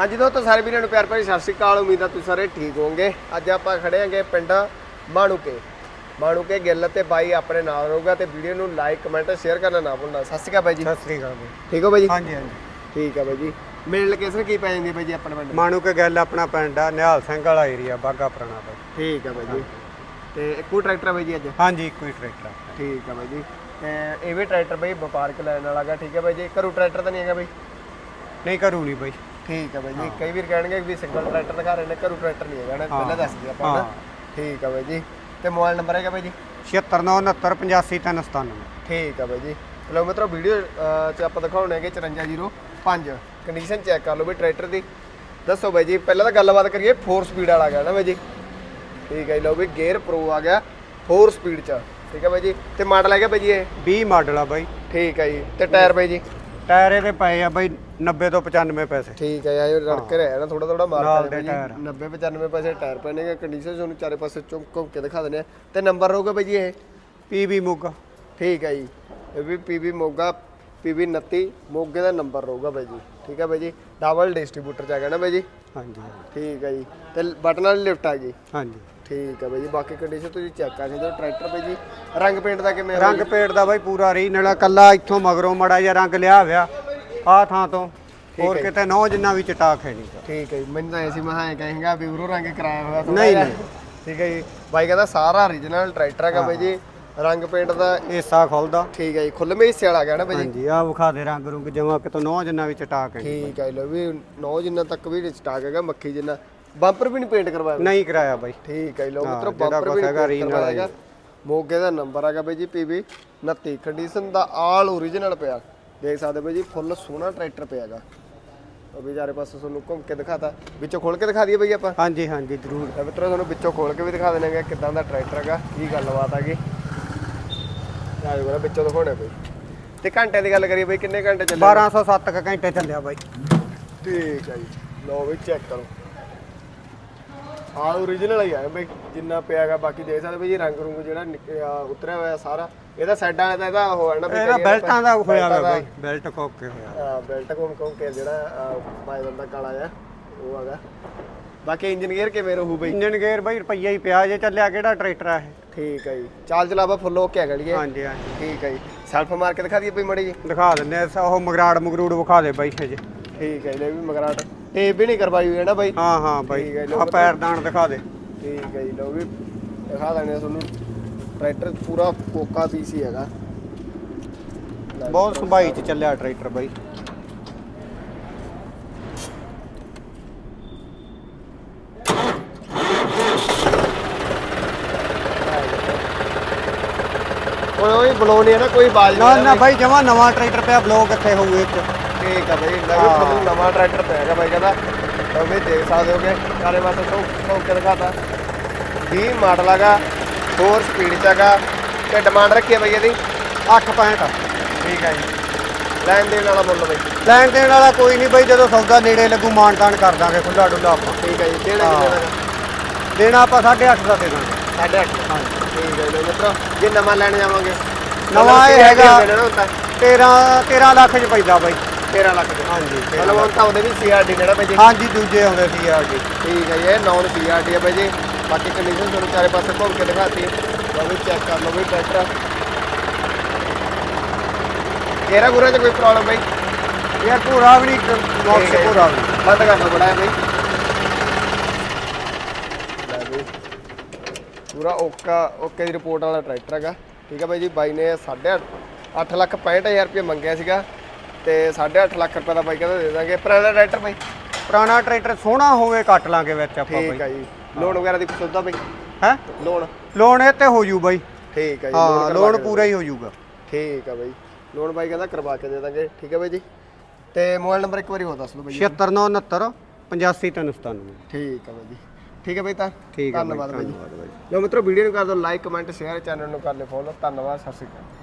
ਹਾਂਜੀ ਦੋਸਤੋ ਸਾਰੇ ਵੀਰਾਂ ਨੂੰ ਪਿਆਰ ਭਰੀ ਸਤਿ ਸ਼੍ਰੀ ਅਕਾਲ। ਉਮੀਦ ਆ ਤੁਸੀਂ ਸਾਰੇ ਠੀਕ ਹੋਵੋਗੇ। ਅੱਜ ਆਪਾਂ ਖੜੇ ਆਂਗੇ ਪਿੰਡ ਮਾਣੂਕੇ। ਮਾਣੂਕੇ ਗਿੱਲ ਤੇ ਬਾਈ ਆਪਣੇ ਨਾਲ ਰਹੂਗਾ ਤੇ ਵੀਡੀਓ ਨੂੰ ਲਾਈਕ ਕਮੈਂਟ ਸ਼ੇਅਰ ਕਰਨਾ ਨਾ ਭੁੱਲਣਾ। ਸਤਿ ਸ਼੍ਰੀ ਅਕਾਲ ਬਾਈ ਜੀ। ਸਤਿ ਸ੍ਰੀ ਅਕਾਲ ਜੀ ਠੀਕ ਹੋ ਬਾਈ ਜੀ? ਹਾਂਜੀ ਹਾਂਜੀ। ਠੀਕ ਆ ਬਾਈ ਜੀ। ਮੇਨ ਲੋਕੇਸ਼ਨ ਕੀ ਪੈ ਜਾਂਦੀ ਹੈ ਬਾਈ ਜੀ ਆਪਣੇ ਪਿੰਡ? ਮਾਣੂ ਕੇ ਗੱਲ ਆਪਣਾ ਪਿੰਡ ਆ ਨਿਹਾਲ ਸਿੰਘ ਵਾਲਾ ਏਰੀਆ ਬਾਗਾ ਪੁਰਾਣਾ ਬਾਈ। ਠੀਕ ਆ ਬਾਈ ਜੀ। ਤੇ ਇੱਕੋ ਟਰੈਕਟਰ ਆ ਬਾਈ ਜੀ ਅੱਜ? ਹਾਂਜੀ ਇੱਕੋ ਹੀ ਟਰੈਕਟਰ। ਠੀਕ ਆ ਬਾਈ ਜੀ। ਤੇ ਇਹ ਵੀ ਟਰੈਕਟਰ ਬਾਈ ਵਪਾਰਕ ਲੈਣ ਵਾਲਾ ਗਾ ਠੀਕ ਆ ਬਾਈ ਜੀ। ਘਰੂ ਟਰੈਕਟਰ ਤਾਂ ਨਹੀਂ ਹੈਗਾ ਬਾਈ? ਨਹੀਂ ਕਰੂ ਨਹੀਂ ਬਾਈ। ਠੀਕ ਆ ਬਾਈ ਜੀ। ਕਈ ਵੀਰ ਕਹਿਣਗੇ ਵੀ ਸਿੰਗਲ ਟਰੈਕਟਰ ਦਿਖਾ ਰਹੇ ਨੇ ਘਰੂ ਟਰੈਕਟਰ ਨਹੀਂ ਹੈਗਾ ਨਾ ਪਹਿਲਾਂ ਦੱਸ ਦਿਆ ਆਪਾਂ ਨਾ ਹਾਂ। ਠੀਕ ਆ ਬਾਈ ਜੀ। ਤੇ ਮੋਬਾਈਲ ਨੰਬਰ ਹੈਗਾ ਬਾਈ ਜੀ? 7699855397 ਠੀਕ ਆ ਬਾਈ ਜੀ। ਚਲੋ ਮਿੱਤਰੋ ਵੀਡੀਓ ਚ ਆਪਾਂ ਦਿਖਾਉਣੇ ਹੈਗੇ 5405 ਕੰਡੀਸ਼ਨ ਚੈੱਕ ਕਰ ਲਓ ਵੀ ਟਰੈਕਟਰ ਦੀ। ਦੱਸੋ ਬਾਈ ਜੀ ਪਹਿਲਾਂ ਤਾਂ ਗੱਲਬਾਤ ਕਰੀਏ 4 ਸਪੀਡ ਵਾਲਾ ਗਿਆ ਨਾ ਬਾਈ ਜੀ। ਠੀਕ ਹੈ ਜੀ ਲਓ ਵੀ ਗੇਅਰ ਪ੍ਰੋ ਆ ਗਿਆ 4 ਸਪੀਡ ਚ। ਠੀਕ ਹੈ ਬਾਈ ਜੀ। ਤੇ ਮਾਡਲ ਹੈਗਾ ਬਾਈ ਜੀ ਇਹ? 20 ਮਾਡਲ ਆ ਬਾਈ। ਠੀਕ ਹੈ ਜੀ। ਤੇ ਟਾਇਰ ਬਾਈ ਜੀ? ਟਾਇਰ ਇਹਦੇ ਪਏ ਆ ਬਾਈ 90 ਤੋਂ 95 ਪੈਸੇ। ਠੀਕ ਹੈ ਯਾਰ ਰੜ ਕੇ ਰਿਹਾ ਨਾ ਥੋੜਾ ਥੋੜਾ ਮਾਰ ਨਾਲ ਕੇ ਦੇ ਟਾਇਰ। 90 95 ਪੈਸੇ ਟਾਇਰ ਪੈਣਗੇ ਕੰਡੀਸ਼ਨ ਤੁਹਾਨੂੰ ਚਾਰੇ ਪਾਸੇ ਚੁੰਮ ਘੁੰਮ ਕੇ ਦਿਖਾ ਦਿੰਦੇ ਆ। ਤੇ ਨੰਬਰ ਰਹੂਗਾ ਬਾਈ ਜੀ ਇਹ ਪੀਵੀ ਮੁੱਗਾ। ਠੀਕ ਹੈ ਜੀ। ਇਹ ਵੀ ਪੀਬੀ ਮੋਗਾ ਪੀਬੀ 29 ਮੋਗੇ ਦਾ ਨੰਬਰ ਰਹੂਗਾ ਬਾਈ ਜੀ। ਠੀਕ ਹੈ ਬਾਈ ਜੀ? ਡਬਲ ਡਿਸਟ੍ਰੀਬਿਊਟਰ ਚ ਹੈਗਾ ਨਾ ਬਾਈ ਜੀ? ਹਾਂਜੀ ਠੀਕ ਹੈ ਜੀ। ਤੇ ਬਟਨ ਵਾਲੀ ਲਿਫਟ ਆ ਗਈ। ਹਾਂਜੀ। ਠੀਕ ਹੈ ਬਾਈ ਜੀ ਬਾਕੀ ਕੰਡੀਸ਼ਨ ਤੁਸੀਂ ਚੈੱਕ ਕਰ ਸਕਦੇ ਹੋ। ਟਰੈਕਟਰ ਬਾਈ ਜੀ ਰੰਗ ਪੇਂਟ ਦਾ ਕਿਵੇਂ ਰੰਗ ਪੇੜ ਦਾ ਬਾਈ ਪੂਰਾ ਰੀ ਨਾਲ ਕੱਲਾ ਇੱਥੋਂ ਮਗਰੋਂ ਮੜਾ ਜਿਹਾ ਰੰਗ ਲਿਆ ਹੋਇਆ। ਆ ਥਾਂ ਤੋਂ। ਹੋਰ ਕਿਤੇ ਨੌ ਜਿੰਨਾ ਵੀ ਚਟਾਕ ਹੈ ਨਹੀਂ ਠੀਕ ਹੈ ਜੀ ਮੈਨੂੰ ਤਾਂ ਐਸੀ ਮਹਾਂ ਕਹੇਗਾ ਵੀ ਉਰੋਂ ਰੰਗ ਕਰਾਇਆ ਹੋਇਆ ਨਹੀਂ। ਨਹੀਂ। ਠੀਕ ਹੈ ਜੀ ਬਾਈ ਕਹਿੰਦਾ ਸਾਰਾ origignal ਟਰੈਕਟਰ ਹੈਗਾ ਬਾਈ ਜੀ। ਰੰਗ ਪੇਂਟ ਦਾ ਹਿੱਸਾ ਖੁੱਲਦਾ। ਠੀਕ ਹੈ ਜੀ ਖੁੱਲਵੇਂ ਹਿੱਸੇ ਵਾਲਾ ਗਿਆ ਨਾ ਹਾਂਜੀ ਆ ਵਿਖਾ ਦੇ ਰੰਗ ਰੁੰਗ ਜਮਾ ਕਿਤੋਂ ਨੌ ਜਿੰਨਾ ਵੀ ਚਟਾਕ ਹੈ। ਠੀਕ ਹੈ ਲੋ ਵੀ ਨੌ ਜਿੰਨਾ ਤੱਕ ਵੀ ਸਟਾਕ ਹੈਗਾ ਮੱਖੀ ਜਿੰਨਾ। ਬੰਪਰ ਵੀ ਨਹੀਂ ਪੇਂਟ ਕਰਵਾਇਆ ਨਹੀਂ ਕਰਾਇਆ ਬਾਈ। ਠੀਕ ਹੈ ਲੋ ਮਿੱਤਰੋ ਬੰਪਰ ਵੀ ਹੈਗਾ ਹੈਗਾ। ਮੋਗੇ ਦਾ ਨੰਬਰ ਹੈਗਾ ਬਾਈ ਜੀ ਪੀਬੀ 29 ਕੰਡੀਸ਼ਨ ਦਾ ਆਲ ਓਰੀਜਨਲ ਪਿਆ। ਦੇਖ ਸਕਦੇ ਬਾਈ ਜੀ ਫੁੱਲ ਸੋਹਣਾ ਟਰੈਕਟਰ ਪਿਆ ਹੈਗਾ। ਉਹ ਵੀ ਚਾਰੇ ਪਾਸੇ ਤੁਹਾਨੂੰ ਘੁੰਮ ਕੇ ਦਿਖਾਤਾ। ਵਿੱਚੋਂ ਖੋਲ ਕੇ ਦਿਖਾ ਦਈਏ ਬਾਈ ਆਪਾਂ? ਹਾਂਜੀ ਹਾਂਜੀ ਜ਼ਰੂਰ। ਮਿੱਤਰੋ ਤੁਹਾਨੂੰ ਵਿੱਚੋਂ ਖੋਲ ਕੇ ਵੀ ਦਿਖਾ ਦੇਣਗੇ ਕਿਦਾਂ ਦਾ ਟਰੈਕਟਰ ਹੈਗਾ ਕੀ ਗੱਲਬਾਤ ਹੈਗੀ। ਆਜੋ ਬਰਾ ਵਿੱਚੋਂ ਦਿਖਾਉਣੇ ਬਈ ਤੇ ਘੰਟੇ ਦੀ ਗੱਲ ਕਰੀਏ ਬਈ ਕਿੰਨੇ ਘੰਟੇ ਚੱਲੇ? 1207 ਕੁ ਘੰਟੇ ਚੱਲਿਆ ਬਾਈ। ਠੀਕ ਹੈ ਜੀ। ਲਓ ਬਈ ਚੈੱਕ ਕਰੋ। ਆਲ ਓਰੀਜਨਲ ਹੀ ਆ ਬਈ ਜਿੰਨਾ ਪਿਆ ਹੈਗਾ ਬਾਕੀ ਦੇਖ ਸਕਦੇ ਬਈ ਜੀ ਰੰਗ ਰੁੰਗ ਜਿਹੜਾ ਨਿਕਲਿਆ ਉਤਰਿਆ ਹੋਇਆ ਸਾਰਾ। ਇਹਦਾ ਸਾਈਡਾਂ ਦਾ ਇਹਦਾ ਉਹ ਹੈ ਨਾ ਇਹਦਾ ਬੈਲਟਾਂ ਦਾ ਹੋਇਆ ਵਾ ਬਾਈ ਬੈਲਟ ਕੋਕੇ ਹੋਇਆ। ਹਾਂ ਬੈਲਟ ਘੁੰਮ ਘੁੰਮ ਕੇ ਜਿਹੜਾ ਪਾਇ ਦਾ ਕਾਲਾ ਜਿਹਾ ਉਹ ਹੈਗਾ। ਬਾਕੀ ਇੰਜਨ ਗੇਅਰ ਕਿਵੇਂ ਰਹੂ ਬਈ? ਇੰਜਨ ਗੇਅਰ ਬਾਈ ਰੁਪਈਆ ਹੀ ਪਿਆ ਜੇ ਚੱਲਿਆ ਕਿਹੜਾ ਟਰੈਕਟਰ ਆ ਇਹ। ਠੀਕ ਹੈ ਜੀ। ਚਾਲ ਚਲਾਵਾ ਫੁੱਲ ਓਕੇ ਹੈਗਾ ਜੀ ਹਾਂਜੀ ਹਾਂਜੀ। ਠੀਕ ਹੈ ਜੀ। ਸੈਲਫ ਮਾਰ ਕੇ ਦਿਖਾ ਦਈਏ ਬਈ ਮੜੀ ਜੀ। ਦਿਖਾ ਦਿੰਦੇ ਆ ਉਹ ਮਗਰਾੜ ਮਗਰੂੜ ਵਿਖਾ ਦੇ ਬਾਈ ਹਜੇ। ਠੀਕ ਹੈ ਲੈ ਵੀ ਮਗਰਾਟ ਟੇਪ ਵੀ ਨਹੀਂ ਕਰਵਾਈ ਹੋਈ ਹੈ ਨਾ ਬਾਈ? ਹਾਂ ਹਾਂ ਠੀਕ ਬਾਈ। ਹੈ, ਆ ਲਓ ਪੈਰਦਾਨ ਦਿਖਾ ਦੇ। ਠੀਕ ਹੈ ਜੀ ਲਓ ਵੀ ਦਿਖਾ ਦੇਣੇ ਆ ਤੁਹਾਨੂੰ। ਟਰੈਕਟਰ ਪੂਰਾ ਕੋਕਾ ਪੀਸੀ ਹੈਗਾ। ਬਹੁਤ ਸੰਭਾਈ ਚ ਚੱਲਿਆ ਟਰੈਕਟਰ ਬਾਈ। ਓਏ ਓਏ ਬਲੋਨੀ ਹੈ ਨਾ ਕੋਈ ਬਾਜ ਨਾ ਨਾ ਬਾਈ ਜਮਾ ਨਵਾਂ ਟਰੈਕਟਰ ਪਿਆ ਬਲੌਗ ਕਿੱਥੇ ਹੋਊ ਇਹ ਚ ਠੀਕ ਹੈ ਬਾਈ ਲੈ ਵੀ ਤੁਹਾਨੂੰ ਨਵਾਂ ਟਰੈਕਟਰ ਪਿਆ ਹੈਗਾ ਬਾਈ ਕਹਿੰਦਾ ਤਾਂ ਵੀ ਦੇਖ ਸਕਦੇ ਹੋਗੇ ਚਾਰੇ ਪਾਸੇ ਸੌ ਸੌ ਕੇ ਦਿਖਾਤਾ। 20 ਮਾਡਲ ਹੈਗਾ 4 ਸਪੀਡ ਚ ਹੈਗਾ ਤੇ ਡਿਮਾਂਡ ਰੱਖੀ ਹੈ ਬਾਈ ਇਹਦੀ। 865 ਠੀਕ ਹੈ ਜੀ। ਲੈਣ ਦੇਣ ਵਾਲਾ ਮੁੱਲ ਬਾਈ। ਲੈਣ ਦੇਣ ਵਾਲਾ ਕੋਈ ਨਹੀਂ ਬਾਈ ਜਦੋਂ ਸੌਦਾ ਨੇੜੇ ਲੱਗੂ ਮਾਨ ਤਾਨ ਕਰ ਦਾਂਗੇ ਖੁੱਲਾ ਡੁੱਲਾ ਆਪਾਂ। ਠੀਕ ਹੈ ਜੀ ਕਿਹੜਾ ਹਾਂ। ਕਿੰਨੇ ਦਾ ਦੇਣਾ ਆਪਾਂ 8.5 ਦਾ ਦੇ ਦਾਂਗੇ। ਸਾਢੇ ਅੱਠ ਠੀਕ ਹੈ ਜੀ ਮਿੱਤਰੋ ਜੇ ਨਵਾਂ ਲੈਣ ਜਾਵਾਂਗੇ। ਨਵਾਂ ਇਹ ਹੈਗਾ 13 13 13 ਲੱਖ ਚ ਪੈਂਦਾ ਬਾਈ। 13 ਲੱਖ ਦੇ ਹਾਂਜੀ ਮਤਲਬ ਹੁਣ ਤਾਂ ਉਹਦੇ ਵੀ ਸੀਆਰਡੀ ਜਿਹੜਾ ਬਾਈ ਜੀ। ਹਾਂਜੀ ਦੂਜੇ ਆਉਂਦੇ ਸੀ ਯਾਰ ਜੀ ਠੀਕ ਹੈ ਜੀ, ਇਹ ਨੌਨ ਸੀਆਰਡੀ ਹੈ ਬਾਈ ਜੀ। ਬਾਕੀ ਕੰਡੀਸ਼ਨ ਤੁਹਾਨੂੰ ਚਾਰੇ ਪਾਸੇ ਘੁੰਮ ਕੇ ਦਿਖਾਤੀ। ਲਓ ਵੀ ਚੈੱਕ ਕਰ ਲਓ ਵੀ ਟਰੈਕਟਰ ਗੇਰਾ ਗੁਰਾ ਚ ਕੋਈ ਪ੍ਰੋਬਲਮ ਬਾਈ? ਯਾਰ ਪੂਰਾ ਵੀ ਨਹੀਂ ਨੌਕਸ ਹੈ। ਪੂਰਾ। ਬੰਦ ਕਰ ਬੜਾ ਹੈ ਬਾਈ ਲੈ ਬਈ ਪੂਰਾ ਓਕਾ ਓਕੇ ਦੀ ਰਿਪੋਰਟ ਵਾਲਾ ਟਰੈਕਟਰ ਹੈਗਾ। ਠੀਕ ਹੈ ਬਾਈ ਜੀ ਬਾਈ ਨੇ 8.5 ਅੱਠ ਲੱਖ 65000 ਰੁਪਏ ਮੰਗਿਆ ਸੀਗਾ ਤੇ 8.5 ਲੱਖ ਰੁਪਏ ਦਾ ਬਾਈ ਕਹਿੰਦਾ ਦੇ ਦਾਂਗੇ। ਪੁਰਾਣਾ ਟਰੈਕਟਰ ਬਾਈ। ਪੁਰਾਣਾ ਟਰੈਕਟਰ ਸੋਹਣਾ ਹੋਵੇ ਕੱਟ ਲਾਂਗੇ ਵਿੱਚ ਆਪਾਂ ਠੀਕ ਹੈ ਜੀ। ਲੋਨ ਵਗੈਰਾ ਦੀ ਸੁਵਿਧਾ ਬਾਈ? ਹੈ? ਲੋਨ ਲੋਨ ਇਹ ਤੇ ਹੋ ਜੂ ਬਾਈ। ਠੀਕ ਹੈ ਜੀ ਹਾਂ ਲੋਨ ਪੂਰਾ ਹੀ ਹੋ ਜਾਊਗਾ ਦੇ- ਠੀਕ ਹੈ ਬਾਈ। ਲੋਨ ਬਾਈ ਕਹਿੰਦਾ ਕਰਵਾ ਕੇ ਦੇ ਦਾਂਗੇ। ਠੀਕ ਹੈ ਬਾਈ ਜੀ। ਤੇ ਮੋਬਾਈਲ ਨੰਬਰ ਇੱਕ ਵਾਰੀ ਹੋਰ ਦੱਸ ਦਿਓ ਬਾਈ ਜੀ। 76969 85397 ਠੀਕ ਹੈ ਬਾਈ ਜੀ। ਠੀਕ ਹੈ ਬਾਈ ਤਾਂ? ਠੀਕ ਹੈ ਬਾਈ ਧੰਨਵਾਦ ਬਾਈ। ਜੀ ਧੰਨਵਾਦ ਬਾਈ। ਲੋ ਮਿੱਤਰੋ ਵੀਡੀਓ ਨੂੰ ਕਰ ਦਿਓ ਲਾਈਕ ਕਮੈਂਟ ਸ਼ੇਅਰ ਚੈਨਲ ਨੂੰ ਕਰ ਲਿਓ ਫੋਲੋ ਧੰਨਵਾਦ ਸਤਿ ਸ਼੍ਰੀ ਅਕਾਲ।